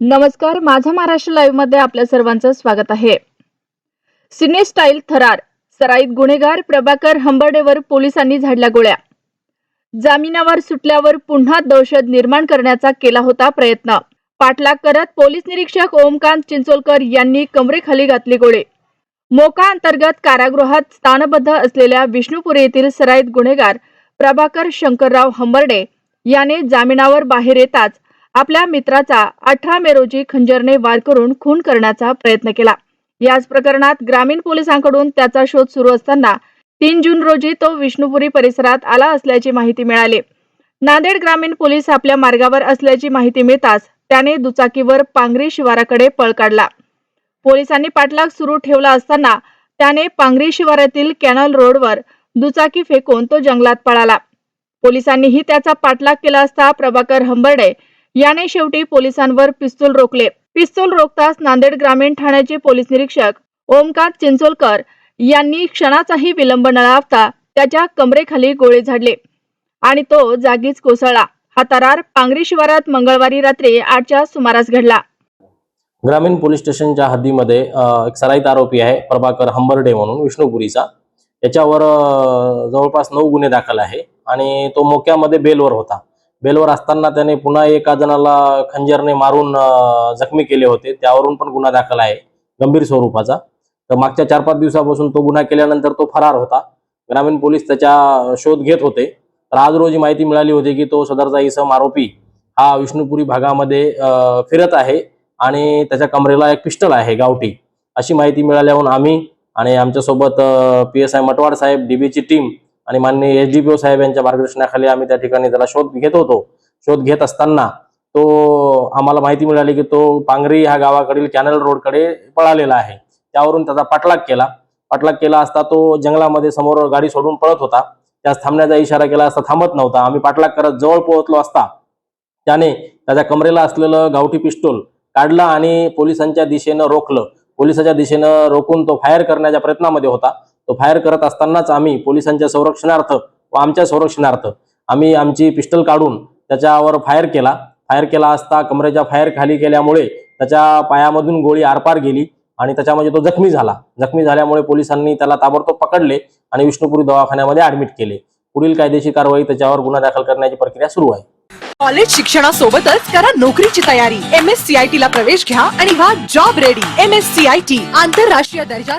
नमस्कार माझा महाराष्ट्र लाईव्हमध्ये आपल्या सर्वांचं स्वागत आहे. सिने स्टाईल थरार सराईत गुन्हेगार प्रभाकर हंबर्डेवर पोलिसांनी झाडल्या गोळ्या. जामिनावर सुटल्यावर पुन्हा दहशत निर्माण करण्याचा केला होता प्रयत्न. पाठलाग करत पोलीस निरीक्षक ओमकांत चिंचोलकर यांनी कमरेखाली घातली गोळे. मोका अंतर्गत कारागृहात स्थानबद्ध असलेल्या विष्णुपुरी येथील सराईत गुन्हेगार प्रभाकर शंकरराव हंबर्डे याने जामिनावर बाहेर येताच आपल्या मित्राचा अठरा मे रोजी खंजरने वार करून खून करण्याचा प्रयत्न केला. याच प्रकरणात ग्रामीण पोलिसांकडून त्याचा शोध सुरू असताना तीन जून रोजी तो विष्णुपुरी परिसरात आला असल्याची माहिती मिळाली. नांदेड ग्रामीण पोलीस आपल्या मार्गावर असल्याची माहिती मिळताच त्याने दुचाकीवर पांगरी शिवाराकडे पळ काढला. पोलिसांनी पाठलाग सुरू ठेवला असताना त्याने पांगरी शिवारातील कॅनल रोडवर दुचाकी फेकून तो जंगलात पळाला. पोलिसांनीही त्याचा पाठलाग केला असता प्रभाकर हंबर्डे याने शेवटी पोलिसांवर पिस्तूल रोखले. पिस्तूल रोखताच नांदेड ग्रामीण ठाण्याचे पोलीस निरीक्षक ओमकार चिंचोलकर यांनी क्षणाचाही विलंब न लावता त्याच्या कमरेखाली गोळे झाडले आणि तो जागीच कोसळला. हा तरार पांगरी शिवारात मंगळवारी रात्री आठच्या सुमारास घडला. ग्रामीण पोलीस स्टेशनच्या हद्दीमध्ये एक सराईत आरोपी आहे प्रभाकर हंबर्डे म्हणून विष्णुपुरीचा. याच्यावर जवळपास नऊ गुन्हे दाखल आहे आणि तो मोक्यामध्ये बेलवर होता. बेलवर असताना त्याने पुन्हा एका जणाला खंजरने मारून जखमी केले होते. त्यावरून पण गुन्हा दाखल आहे गंभीर स्वरूपाचा. तर मागच्या चार पाच दिवसापासून तो गुन्हा केल्यानंतर तो फरार होता. ग्रामीण पोलीस त्याच्या शोध घेत होते. तर आज रोजी माहिती मिळाली होती की तो सदरचा इसम आरोपी हा विष्णुपुरी भागामध्ये फिरत आहे आणि त्याच्या कमरेला एक पिस्टल आहे गावठी. अशी माहिती मिळाल्याहून आम्ही आणि आमच्यासोबत पी एस आय मटवाड साहेब डीबीची टीम आणि माननीय एस डी पी ओ साहेब यांच्या मार्गदर्शनाखाली आम्ही त्या ठिकाणी त्याला शोध घेत होतो. शोध घेत असताना तो आम्हाला माहिती मिळाली की तो पांगरी ह्या गावाकडील कॅनल रोडकडे पळालेला आहे. त्यावरून त्याचा पाठलाग केला. पाठलाग केला असता तो जंगलामध्ये समोर गाडी सोडून पळत होता. त्यास थांबण्याचा इशारा केला असता थांबत नव्हता. आम्ही पाठलाग करत जवळ पोहोचलो असता. त्याने त्याच्या कमरेला असलेलं गावठी पिस्तूल काढलं आणि पोलिसांच्या दिशेनं रोखलं. पोलिसाच्या दिशेनं रोखून तो फायर करण्याच्या प्रयत्नामध्ये होता. तो फायर करत असतानाच आम्ही पोलिसांच्या संरक्षणार्थ व आमच्या संरक्षणार्थ आम्ही आमची पिस्टल काढून त्याच्यावर फायर केला. फायर केला असता कमरेच्या फायर खाली केल्यामुळे त्याच्या पायामधून गोळी आरपार गेली आणि त्याच्यामध्ये तो जखमी झाला. जखमी झाल्यामुळे पोलिसांनी त्याला ताबडतोब पकडले आणि विष्णुपुरी दवाखान्यामध्ये ऍडमिट केले. पुढील कायदेशीर कारवाई त्याच्यावर गुन्हा दाखल करण्याची प्रक्रिया सुरू आहे. कॉलेज शिक्षणासोबतच करा नोकरीची तयारी. M S C I T ला प्रवेश घ्या आणि व्हा job ready M S C I T आंतरराष्ट्रीय दर्जा